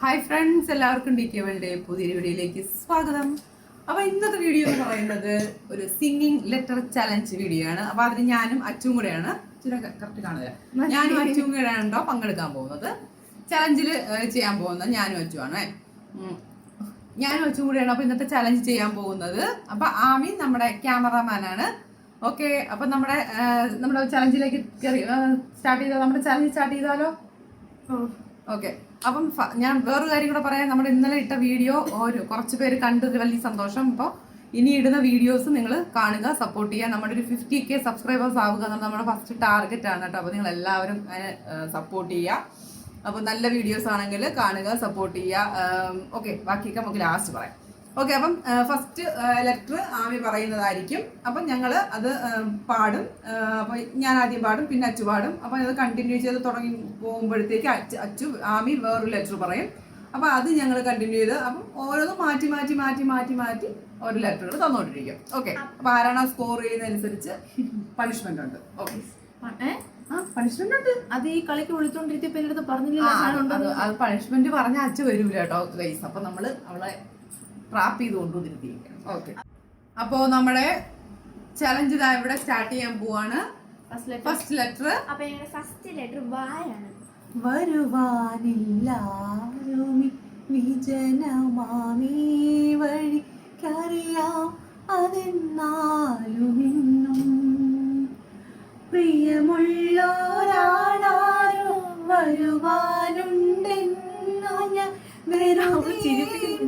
Hi friends എല്ലാവർക്കും D K world പുതിയൊരു വീഡിയോയിലേക്ക് സ്വാഗതം. അപ്പോൾ ഇന്നത്തെ വീഡിയോ എന്ന് പറയുന്നത് ഒരു സിംഗിങ് ലെറ്റർ ചലഞ്ച് വീഡിയോ ആണ്. അപ്പോൾ അതിന് ഞാനും അച്ചും കൂടെയാണ്. കറക്റ്റ് കാണുക. ഞാനും അച്ചും കൂടെയാണ് കേട്ടോ പങ്കെടുക്കാൻ പോകുന്നത്. ചലഞ്ചിൽ ചെയ്യാൻ പോകുന്നത് ഞാനും ആണ്. ഞാനും അച്ചും കൂടെയാണ് അപ്പോൾ ഇന്നത്തെ ചലഞ്ച് ചെയ്യാൻ പോകുന്നത്. അപ്പോൾ ആമി നമ്മുടെ ക്യാമറാമാൻ ആണ്. ഓക്കെ അപ്പൊ നമ്മുടെ നമ്മുടെ ചലഞ്ചിലേക്ക് സ്റ്റാർട്ട് ചെയ്താലോ? നമ്മുടെ ചലഞ്ച് സ്റ്റാർട്ട് ചെയ്താലോ? ഓക്കെ അപ്പം ഞാൻ വേറൊരു കാര്യം കൂടെ പറയാം. നമ്മൾ ഇന്നലെ ഇട്ട വീഡിയോ ഒരു കുറച്ച് പേര് കണ്ടത് വലിയ സന്തോഷം. അപ്പോൾ ഇനി ഇടുന്ന വീഡിയോസ് നിങ്ങൾ കാണുക സപ്പോർട്ട് ചെയ്യുക. നമ്മുടെ ഒരു ഫിഫ്റ്റി കെ സബ്സ്ക്രൈബേഴ്സ് ആവുക എന്നത് നമ്മുടെ ഫസ്റ്റ് ടാർഗറ്റ് ആണ് കേട്ടോ. അപ്പോൾ നിങ്ങൾ എല്ലാവരും സപ്പോർട്ട് ചെയ്യുക. അപ്പോൾ നല്ല വീഡിയോസ് ആണെങ്കിൽ കാണുക സപ്പോർട്ട് ചെയ്യുക. ഓക്കെ ബാക്കിയൊക്കെ നമുക്ക് ലാസ്റ്റ് പറയാം. ഓക്കെ അപ്പം ഫസ്റ്റ് ലെറ്റർ ആമി പറയുന്നതായിരിക്കും. അപ്പം ഞങ്ങൾ അത് പാടും. അപ്പോൾ ഞാൻ ആദ്യം പാടും പിന്നെ അച്ചു പാടും. അപ്പം അത് കണ്ടിന്യൂ ചെയ്ത് തുടങ്ങി പോകുമ്പോഴത്തേക്ക് അച്ചു അച്ചു ആമി വേറൊരു ലെറ്റർ പറയും. അപ്പം അത് ഞങ്ങൾ കണ്ടിന്യൂ ചെയ്ത് അപ്പം ഓരോന്നും മാറ്റി മാറ്റി മാറ്റി മാറ്റി മാറ്റി ഒരു ലെറ്ററുകൾ തന്നുകൊണ്ടിരിക്കും ഓക്കെ അപ്പം ആരാണ് സ്കോർ ചെയ്യുന്നതനുസരിച്ച് പണിഷ്മെന്റ് ഉണ്ട്. ഓക്കെ? പണിഷ്മെന്റ് ഉണ്ട്. അത് ഈ കളിക്ക് വിളിച്ചോണ്ടിരിക്കപ്പോ എന്റെ പറഞ്ഞില്ല അത് പണിഷ്മെന്റ് പറഞ്ഞ അച്ഛ വരൂല കേട്ടോ ഗൈസ് അപ്പൊ നമ്മൾ അവളെ ട്രാപ്പ് ചെയ്ത് കൊണ്ടുവന്നിരുത്തിയിരിക്കണം ഓക്കെ അപ്പോ നമ്മുടെ ചലഞ്ച് ഇതാ ഇവിടെ സ്റ്റാർട്ട് ചെയ്യാൻ പോവാണ്. ഫസ്റ്റ് ലെറ്റർ അപ്പൊ ഫസ്റ്റ് ലെറ്റർ വായാണ്. വിജനമാമീ വഴിക്കറിയാം പ്രിയമുള്ളോരാണാരും വരുവാനും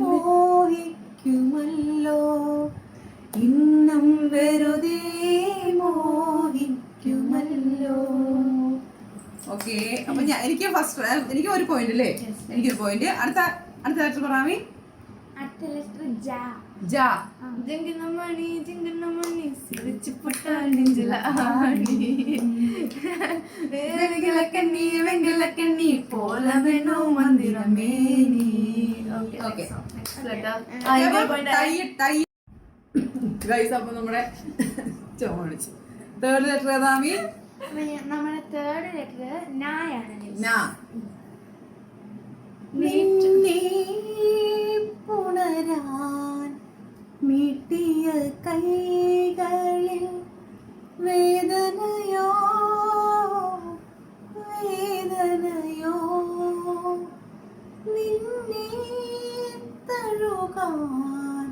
മോഹിക്കുമല്ലോ ഇന്നും വെറുതെ മോഹിക്കുമല്ലോ. ഓക്കെ അപ്പൊ ഞാൻ എനിക്ക് ഫസ്റ്റ് എനിക്ക് ഒരു പോയിന്റ് അല്ലേ എനിക്കൊരു പോയിന്റ് അടുത്ത അടുത്ത ലെറ്റർ പറയാമി അടുത്ത ലെറ്റർ ജാ. ജാ. ജിങ്കിണമണി, ജിങ്കിണമണി, സിരിച്ചു പൊട്ടാൻ നെഞ്ചില ആണി. വെങ്കിലക്കണ്ണി, വെങ്കിലക്കണ്ണി, പോലെ വേണോ മന്ദിരമേനി. ഗൈസ് അപ്പൊ നമ്മുടെ ചോദിച്ചു തേർഡ് ലെറ്റർ ഏതാമി? നമ്മുടെ തേർഡ് ലെറ്റർ നായാണ് നാ. നിന്നെ പുണരാൻ മീട്ടിയ കൈകളിൽ വേദനയോ? വേദനയോ? നിന്നെ തഴുകാൻ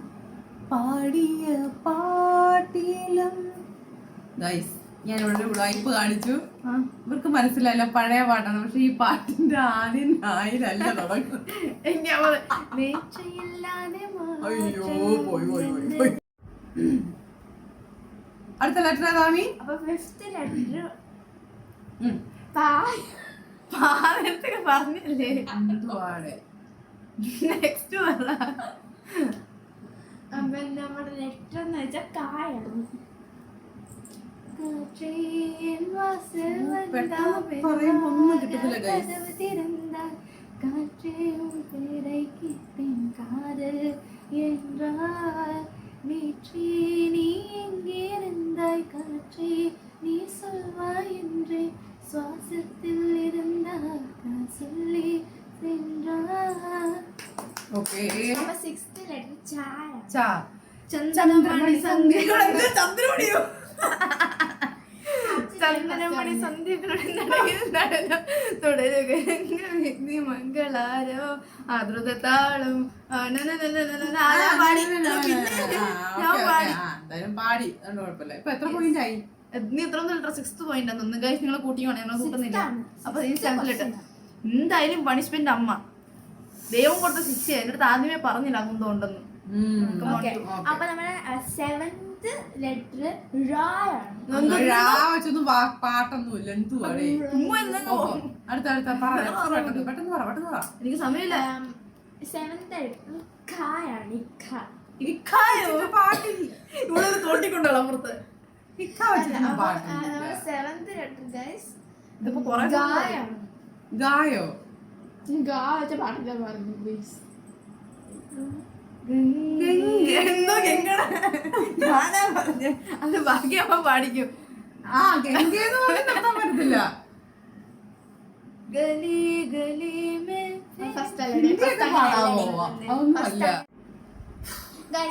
പാടിയ പാട്ടിലും ഗൈസ് ഞാൻ ഇവിടെ ഉടായ്പ് കാണിച്ചു. ഇവർക്ക് മനസ്സിലായില്ല പഴയ പാട്ടാണ്. പക്ഷെ ഈ പാട്ടിന്റെ ആദ്യം അവൾ നേർച്ചയില്ലാതെ അയ്യോ പോയി പോയി പോയി. പോയി അടുത്ത ലെറ്റർ ഏതാമി അപ്പൊ ഫിഫ്ത് ലെറ്റർ പാവത്തൊക്കെ പറഞ്ഞില്ലേ? നെക്സ്റ്റ് പറ. അപ്പൊ നമ്മുടെ ലെറ്റർ എന്ന് വെച്ചാൽ കായാണ് പെട്ടെന്ന് പറയുമ്പോ ഒന്നും കിട്ടത്തില്ല, guys. ഓക്കെ അപ്പൊ സിക്സ്ത് ലെറ്റർ ചായ ചാ ചന്ദ്രമണി സന്ധ്യ ചന്ദ്രമണിയോ ചന്ദനമണി സന്ധ്യകളുടെ നടയിൽ നടനം തുടരുക നീ മംഗളാരോ ആദ്രത താളം പാടി. കുഴപ്പമില്ല ഇപ്പൊ എത്ര പോയിന്റ് ആയി നീ എത്ര പോയിന്റ് നിങ്ങളെ കൂട്ടിയാണ് കൂട്ടുന്നില്ല അപ്പൊ സെവൻത് എന്തായാലും പണിഷ്മെന്റ് അമ്മ ദൈവം കൊടുത്ത ശിക്ഷ എന്റെ അടുത്ത് ആദ്യമേ പറഞ്ഞില്ല അങ്ങുന്തോ ഉണ്ടെന്ന്. അപ്പൊ നമ്മുടെ സെവന്ത് ലെറ്റർ പാട്ടൊന്നുമില്ല എന്തുവാടേ ഉമ്മ എന്തെങ്കിലും അടുത്ത അടുത്ത പറ. പെട്ടെന്ന് പെട്ടെന്ന് പറ പെട്ടെന്ന് പറ. എനിക്ക് സമയമില്ല. സെവന്ത് ഖായാണ് ഇഖ ഇവിടെ അപ്പുറത്ത് സെവൻത് ലെറ്റർ ഗൈസ് ഗായോ ഗാ വെച്ച പാട്ടില്ല പറഞ്ഞു പ്ലീസ് എന്തോ കെങ്കണ ഞാനാ പറഞ്ഞ. അത് ബാക്കിയമ്മ പാടിക്കും. ആ ഗംഗേന്ന് പോലും നിർത്താൻ പറ്റത്തില്ല. ഗലി ഗലി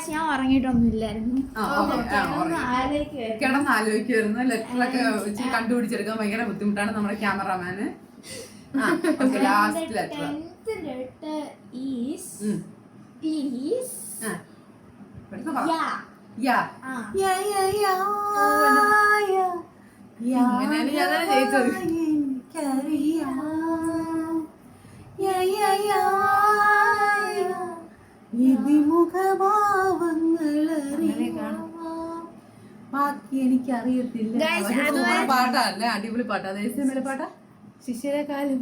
ഞാൻ ഉറങ്ങിയിട്ടൊന്നുമില്ലായിരുന്നു ആ. ആ, കിടന്ന് ആലോചിക്കുമായിരുന്നു ലെറ്ററൊക്കെ കണ്ടുപിടിച്ചെടുക്കാൻ ഭയങ്കര ബുദ്ധിമുട്ടാണ് നമ്മുടെ ക്യാമറാമാന്. ലാസ്റ്റ് ലെറ്റർ ലെറ്റർ ഈസ് ഇങ്ങനെയാണ് ജയിച്ചത്. എനിക്കറിയാം. ബാക്കി എനിക്കറിയത്തില്ല പാട്ടാ അല്ലേ? അടിപൊളി പാട്ടാ. ദേശീയമേലെ പാട്ടാ? ശിശിരകാലം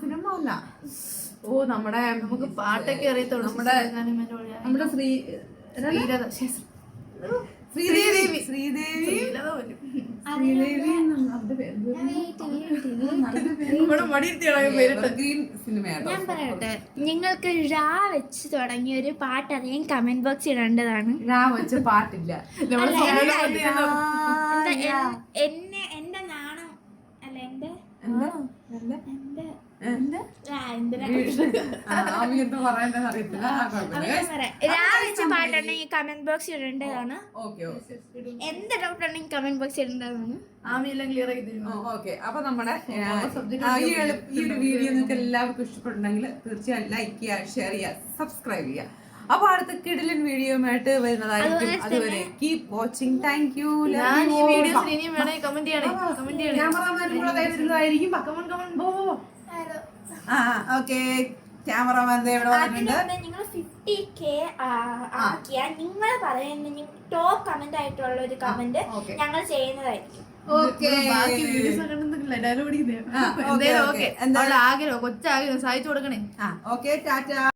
സിനിമ അല്ല ഓ നമ്മുടെ നമുക്ക് പാട്ടൊക്കെ അറിയത്തുള്ളൂ. നമ്മുടെ- നമ്മുടെ ശ്രീ ശ്രീദേവി. ശ്രീദേവി. ഞാൻ പറയട്ടെ. നിങ്ങൾക്ക് രാ വെച്ച് തുടങ്ങിയ ഒരു പാട്ട് അറിയാൻ കമന്റ് ബോക്സ് ഇടേണ്ടതാണ്. രാ വെച്ച പാട്ടില്ല. എന്നെ എന്റെ നാണം അല്ല എന്റെ എന്താ എന്താ എന്റെ എന്താ ആ, എന്തിനാ? ആ, അമ്മി എന്താ പറയണ്ടെന്ന് അറിയത്തില്ല ആ, അപ്പൊ കുഴപ്പമില്ല ഞാൻ പറയാം. രാ വെച്ച പാട്ടുണ്ടെങ്കിൽ കമന്റ് ബോക്സ് ഇടേണ്ടതാണ് എന്ത് ഡൗട്ട് ഉണ്ടെങ്കിൽ കമന്റ് ബോക്സ് ഇടേണ്ടതാണ് അപ്പൊ നമ്മുടെ ഈ ഒരു വീഡിയോ നിങ്ങൾക്ക് എല്ലാവർക്കും ഇഷ്ടപ്പെട്ടുണ്ടെങ്കിൽ തീർച്ചയായും ലൈക്ക് ചെയ്യുക ഷെയർ ചെയ്യുക സബ്സ്ക്രൈബ് ചെയ്യുക. അപ്പൊ അടുത്ത കിടിലൻ വീഡിയോയുമായിട്ട് വരുന്നതായിരിക്കും. അതുവരെ കീപ് വാച്ചിങ് താങ്ക് യു ഞാൻ ഈ വീഡിയോസ് ഇനിയും വേണമെങ്കിൽ കമന്റ് ചെയ്യണേ. കമന്റ് ചെയ്യണേ. കൂടെ കമന്റ് വരുന്നതായിരിക്കും. ആ ഓക്കെ. ക്യാമറമാൻ ദേ ഇവിടെ വന്നിട്ടുണ്ട്. നിങ്ങൾ ആക്കിയാൽ പറയുന്ന ടോപ്പ് കമന്റ് ആയിട്ടുള്ള ഒരു കമന്റ് ഞങ്ങൾ ചെയ്യുന്നതായിരിക്കും. ആഗ്രഹം കൊച്ചാഗ്രഹം സഹായിച്ചു കൊടുക്കണേ. ആ ഓക്കെ ടാറ്റ.